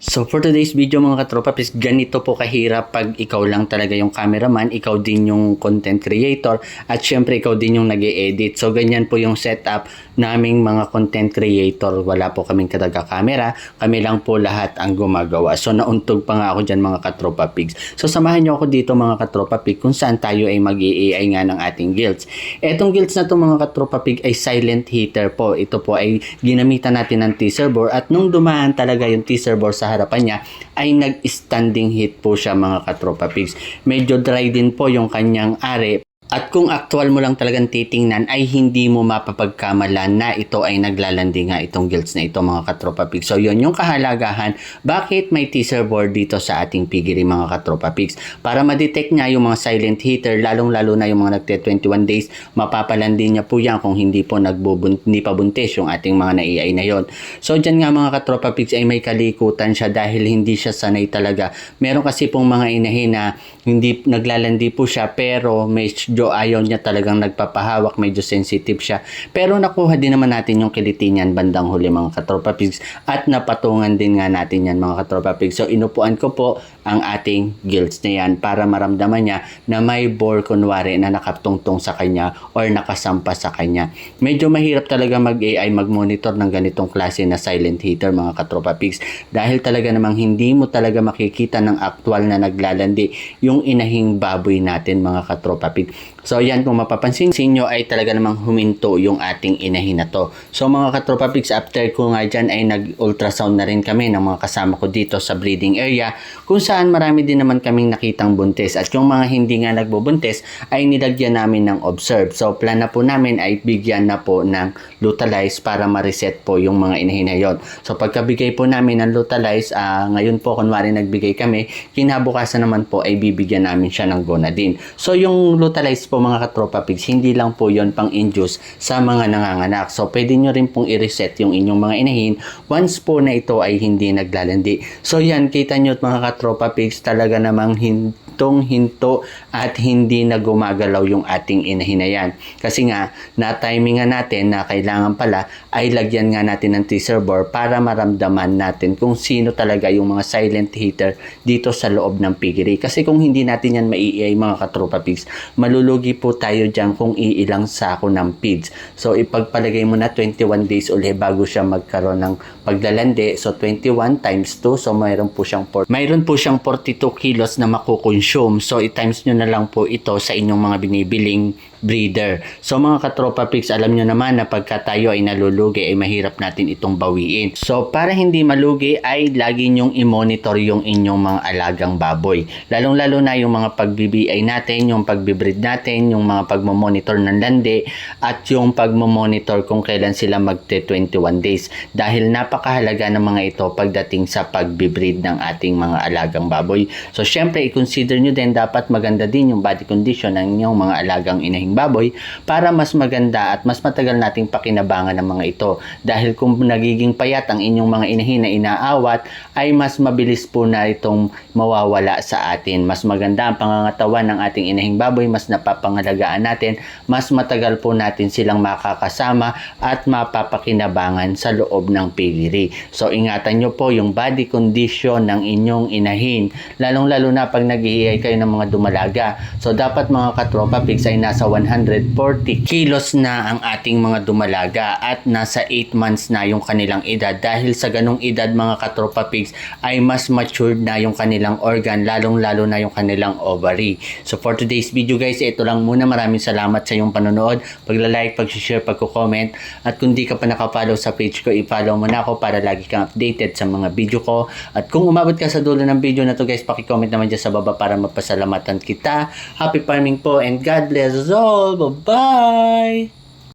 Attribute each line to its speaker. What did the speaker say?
Speaker 1: So for today's video mga katropa, please ganito po kahirap pag ikaw lang talaga yung cameraman, ikaw din yung content creator, at syempre ikaw din yung nag edit So ganyan po yung setup naming mga content creator. Wala po kaming kataga camera, kami lang po lahat ang gumagawa. So nauntog pa nga ako dyan mga katropa pigs. So samahan nyo ako dito mga katropa pig kung saan tayo ay mag ai nga ng ating guilds. Etong guilds na to mga katropa pig ay silent hitter po. Ito po ay ginamitan natin ng teaser bore at nung dumaan talaga yung teaser bore sa harapan niya ay nag-standing hit po siya mga katropa pigs. Medyo dry din po yung kanyang ari at kung actual mo lang talagang titingnan ay hindi mo mapapagkamalan na ito ay naglalandi nga itong guilds na ito mga katropa pigs. So yun yung kahalagahan bakit may teaser board dito sa ating piggery mga katropa pigs. Para ma-detect niya yung mga silent hitter lalong lalo na yung mga nagte 21 days mapapalandi niya po yan kung hindi po nagbubun hindi pa yung ating mga na-AI na yon. So dyan nga mga katropa pigs ay may kalikutan siya dahil hindi siya sanay talaga. Meron kasi pong mga inahin na hindi naglalandi po siya pero medyo ayaw niya talagang nagpapahawak, medyo sensitive siya. Pero nakuha din naman natin yung kiliti niyan bandang huli mga katropa pigs at napatungan din nga natin yan mga katropa pigs. So inupuan ko po ang ating guilds na yan para maramdaman niya na may bore kunwari na nakatungtong sa kanya or nakasampa sa kanya. Medyo mahirap talaga mag-AI mag-monitor ng ganitong klase na silent hitter mga katropa pigs dahil talaga namang hindi mo talaga makikita ng actual na naglalandi yung inahing baboy natin mga katropa pig. So yan kung mapapansin nyo ay talaga namang huminto yung ating inahin na to. So mga katropa pigs after ko nga dyan ay nag-ultrasound na rin kami ng mga kasama ko dito sa breeding area kung saan marami din naman kaming nakitang buntis at yung mga hindi nga nagbubuntis ay nilagyan namin ng observe. So plan na po namin ay bigyan na po ng Lutalize para ma-reset po yung mga inahin na yun. So pagkabigay po namin ng Lutalize, uh, ngayon po kunwari nagbigay kami, kinabukasan naman po ay bibigyan namin siya ng Gonadin. So yung Lutalize po mga katropa pigs, hindi lang po yon pang induce sa mga nanganganak. So pwede nyo rin pong i-reset yung inyong mga inahin once po na ito ay hindi naglalandi. So yan, kita nyo mga katropa pigs, talaga namang hintong hinto at hindi na gumagalaw yung ating inahin na yan. Kasi nga, na-timingan natin na kailangan pala ay lagyan nga natin ng teaser bore para maramdaman natin kung sino talaga yung mga silent hitter dito sa loob ng piggery. Kasi kung hindi natin yan maiiyay mga katropa pigs, malulugi po tayo dyan kung iilang sako ng pigs. So ipagpalagay mo na 21 days uli bago siya magkaroon ng paglalandi. So 21 times 2, so mayroon po siyang mayroon po siyang 42 kilos na makukonsume. So i-times nyo na lang po ito sa inyong mga binibiling breeder. So mga katropa pigs, alam nyo naman na pagka tayo ay nalulugi ay mahirap natin itong bawiin. So para hindi malugi ay lagi nyong i-monitor yung inyong mga alagang baboy. Lalong lalo na yung mga pagbibiay natin, yung pagbibreed natin, yung mga pagmamonitor ng landi at yung pagmamonitor kung kailan sila magte 21 days. Dahil napakahalaga ng mga ito pagdating sa pagbibreed ng ating mga alagang baboy. So syempre i-consider nyo din dapat maganda din yung body condition ng inyong mga alagang inahin ating baboy para mas maganda at mas matagal nating pakinabangan ng mga ito. Dahil kung nagiging payat ang inyong mga inahin na inaawat, ay mas mabilis po na itong mawawala sa atin. Mas maganda ang pangangatawan ng ating inahing baboy, mas napapangalagaan natin, mas matagal po natin silang makakasama at mapapakinabangan sa loob ng piggery. So ingatan nyo po yung body condition ng inyong inahin, lalong-lalo na pag nag kayo ng mga dumalaga. So dapat mga katropa pigs ay nasa 140 kilos na ang ating mga dumalaga at nasa 8 months na yung kanilang edad dahil sa ganong edad mga katropa pigs ay mas matured na yung kanilang organ lalong lalo na yung kanilang ovary. So for today's video guys, ito lang muna. Maraming salamat sa iyong panonood. Pagla-like, pag-share, pag-comment at kung di ka pa nakapollow sa page ko, i-follow mo na ako para lagi kang updated sa mga video ko. At kung umabot ka sa dulo ng video na to guys, paki-comment naman dyan sa baba para mapasalamatan kita. Happy farming po and God bless us Bye-bye!